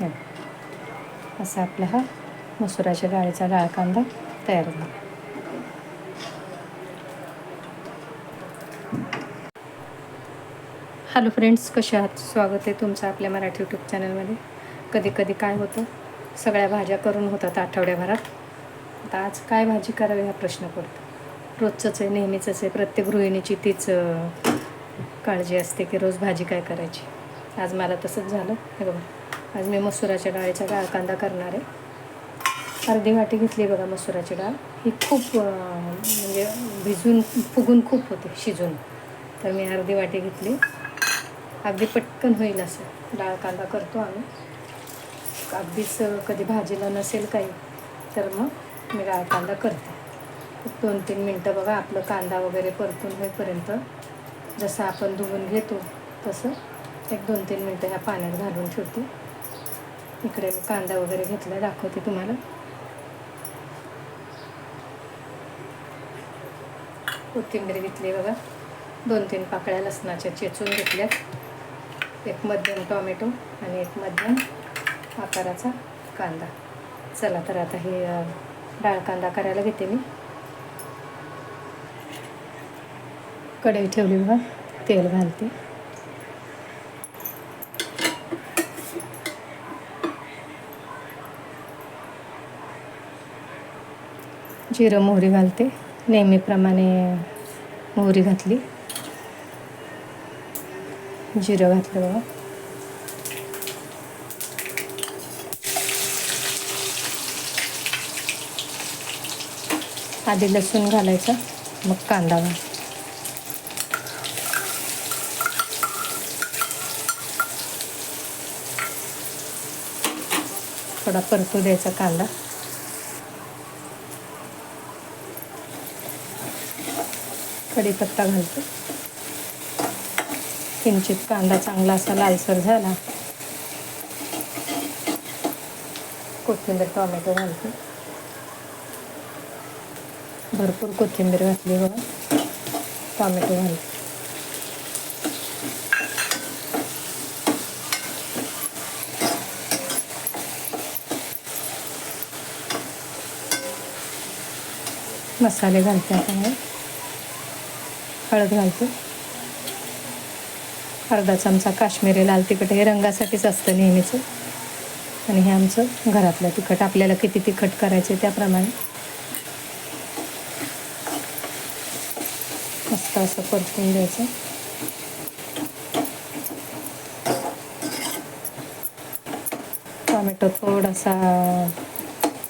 हे. असा आपला हा मसुराच्या डाळीचा डाळ कांदा तयार झाला. हॅलो फ्रेंड्स कसे आहात? स्वागत आहे तुमचं आपल्या मराठी यूट्यूब चॅनलमध्ये. कधी कधी काय होतं? सगळ्या भाज्या करून होतात आठवड्याभरात. आता आज काय भाजी करावी हा प्रश्न पडतो. रोजचंच आहे नेहमीचंच आहे. प्रत्येक गृहिणीची तीच काळजी असते की रोज भाजी काय करायची. आज मला तसंच झालं. हे बघा. आज मी मसुराच्या डाळीचा डाळ कांदा करणार आहे. अर्धी वाटी घेतली बघा मसुराची डाळ. ही खूप म्हणजे भिजून फुगून खूप होते शिजून. तर मी अर्धी वाटी घेतली. अगदी पटकन होईल असं. डाळ कांदा करतो आम्ही. अगदीच कधी भाजीला नसेल काही तर मग मी डाळ कांदा करते. दोन तीन मिनटं बघा आपलं कांदा वगैरे परतून होईपर्यंत जसं आपण धुवून घेतो तसं एक दोन तीन मिनटं ह्या पाण्यात घालून ठेवते. इकडे मी कांदा वगैरे घेतला दाखवते तुम्हाला. कोथिंबीर घेतली बघा. दोन तीन पाकळ्या लसणाच्या चेचून घेतल्यात. एक मध्यम टॉमॅटो आणि एक मध्यम आकाराचा कांदा. चला तर आता हे डाळ कांदा करायला घेते मी. कढई ठेवली बघा तेल घालते. जिरं मोहरी घालते. नेहमीप्रमाणे मोहरी घातली. जिरं घातलं बघा. आधी लसूण घालायचा मग कांदा घाल. थोडा परतू द्यायचा कांदा. कढीपत्ता घालते. किंचित कांदा चांगला असा लालसर झाला. कोथिंबीर टोमॅटो घालते. भरपूर कोथिंबीर घातली बघा. टोमॅटो घालते. मसाले घालते आता हळद घालतो. अर्धा चमचा काश्मीरी लाल तिखट हे रंगासाठीच असतं नेहमीचं. आणि हे आमचं घरातलं तिखट. आपल्याला किती तिखट करायचे त्याप्रमाणे. मस्त असं परतून द्यायचं टोमॅटो थोडासा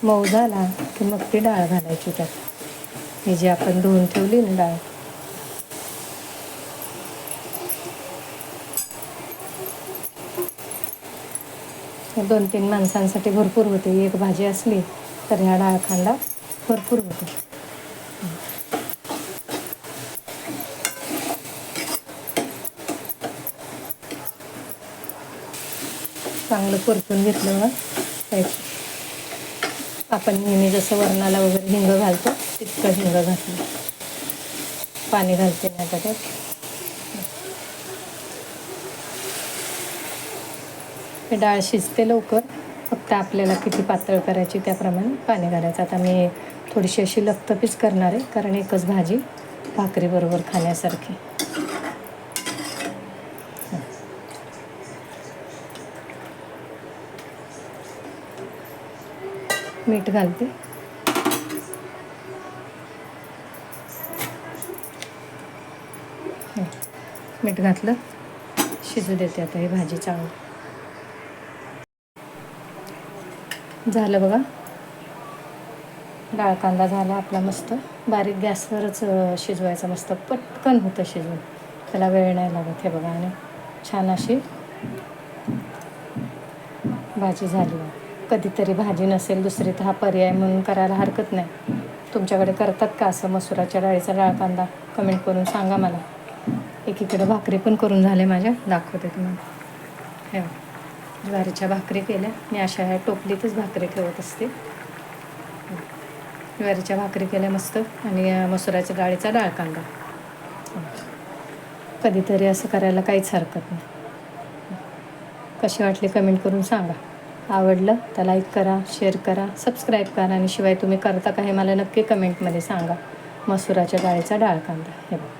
मऊ झाला की मग ती डाळ घालायची त्यात. ही जी आपण धुवून ठेवली ना डाळ दोन तीन माणसांसाठी भरपूर होते. एक भाजी असली तर ह्या डाळ खांदा भरपूर होते. चांगलं परतून घेतलं मग. आपण नेहमी जसं वरणाला वगैरे हिंग घालतो तितकं हिंग घातलं. पाणी घालते ना त्याच्यात त्यात डाळ शिजते लवकर. फक्त आपल्याला किती पातळ करायची त्याप्रमाणे पाणी घालायचं आता मी थोडीशी अशी लपतपीच करणार आहे कारण एकच भाजी भाकरीबरोबर खाण्यासारखी. मीठ घालते. मीठ घातलं शिजू देते आता ही भाजी चांगली झालं बघा. डाळ कांदा झाला आपला मस्त. बारीक गॅसवरच शिजवायचा शिजवायचं मस्त. पटकन होतं शिजून. त्याला वेळ नाही लागत हे बघा आणि छान अशी भाजी झाली कधीतरी भाजी नसेल दुसरी तर हा पर्याय म्हणून करायला हरकत नाही. तुमच्याकडे करतात का असं मसुराच्या डाळीचा डाळ कांदा? कमेंट करून सांगा मला. एकीकडे भाकरी पण करून झाले माझ्या. दाखवते तुम्हाला. हे ज्वारीच्या भाकरी केल्या. मी अशा ह्या टोपलीतच भाकरी ठेवत असते. ज्वारीच्या भाकरी केल्या मस्त. आणि मसुराच्या डाळीचा डाळ कांदा. कधीतरी असं करायला काहीच हरकत नाही. कशी वाटली कमेंट करून सांगा. आवडलं तर लाईक करा शेअर करा सबस्क्राईब करा. आणि शिवाय तुम्ही करता का हे मला नक्की कमेंटमध्ये सांगा. मसुराच्या डाळीचा डाळ कांदा. हे बघा.